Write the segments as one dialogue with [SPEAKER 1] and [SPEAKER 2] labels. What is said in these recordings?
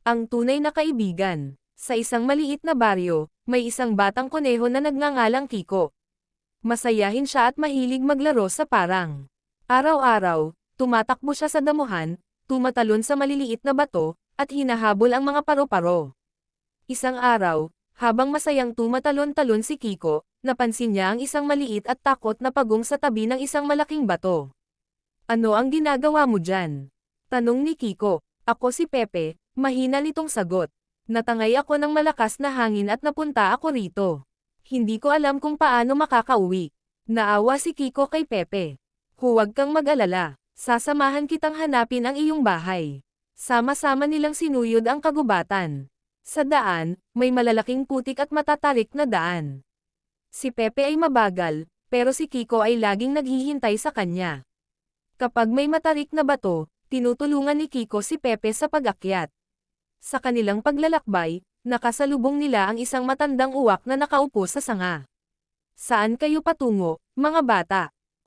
[SPEAKER 1] Ang tunay na kaibigan. Sa isang maliit na baryo, may isang batang kuneho na nagngangalang Kiko. Masayahin siya at mahilig maglaro sa parang. Araw-araw, tumatakbo siya sa damuhan, tumatalon sa maliliit na bato, at hinahabol ang mga paro-paro. Isang araw, habang masayang tumatalon-talon si Kiko, napansin niya ang isang maliit at takot na pagong sa tabi ng isang malaking bato. Ano ang ginagawa mo dyan? Tanong ni Kiko. Ako si Pepe, mahina nitong sagot. Natangay ako ng malakas na hangin at napunta ako rito. Hindi ko alam kung paano makakauwi. Naawa si Kiko kay Pepe. Huwag kang mag-alala. Sasamahan kitang hanapin ang iyong bahay. Sama-sama nilang sinuyod ang kagubatan. Sa daan, may malalaking putik at matatarik na daan. Si Pepe ay mabagal, pero si Kiko ay laging naghihintay sa kanya. Kapag may matarik na bato, tinutulungan ni Kiko si Pepe sa pag-akyat. Sa kanilang paglalakbay, nakasalubong nila ang isang matandang uwak na nakaupo sa sanga. Saan kayo patungo, mga bata?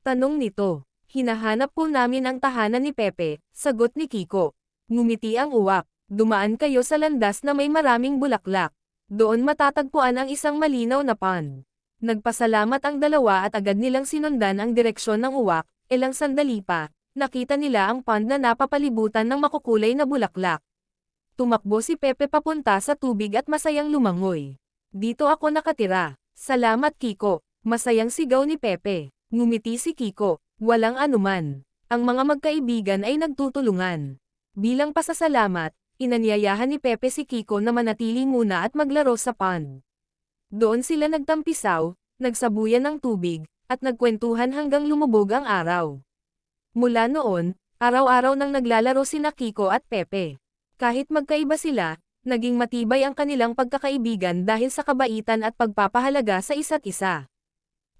[SPEAKER 1] Tanong nito. Hinahanap po namin ang tahanan ni Pepe, sagot ni Kiko. Ngumiti ang uwak. Dumaan kayo sa landas na may maraming bulaklak. Doon matatagpuan ang isang malinaw na pond. Nagpasalamat ang dalawa at agad nilang sinundan ang direksyon ng uwak, ilang sandali pa, nakita nila ang pond na napapalibutan ng makukulay na bulaklak. Tumakbo si Pepe papunta sa tubig at masayang lumangoy. Dito ako nakatira. Salamat Kiko. Masayang sigaw ni Pepe. Ngumiti si Kiko. Walang anuman. Ang mga magkaibigan ay nagtutulungan. Bilang pasasalamat, inanyayahan ni Pepe si Kiko na manatili muna at maglaro sa pond. Doon sila nagtampisaw, nagsabuyan ng tubig, at nagkwentuhan hanggang lumubog ang araw. Mula noon, araw-araw nang naglalaro sina Kiko at Pepe. Kahit magkaiba sila, naging matibay ang kanilang pagkakaibigan dahil sa kabaitan at pagpapahalaga sa isa't isa.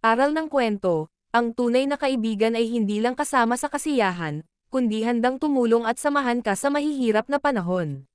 [SPEAKER 1] Aral ng kwento, ang tunay na kaibigan ay hindi lang kasama sa kasiyahan, kundi handang tumulong at samahan ka sa mahihirap na panahon.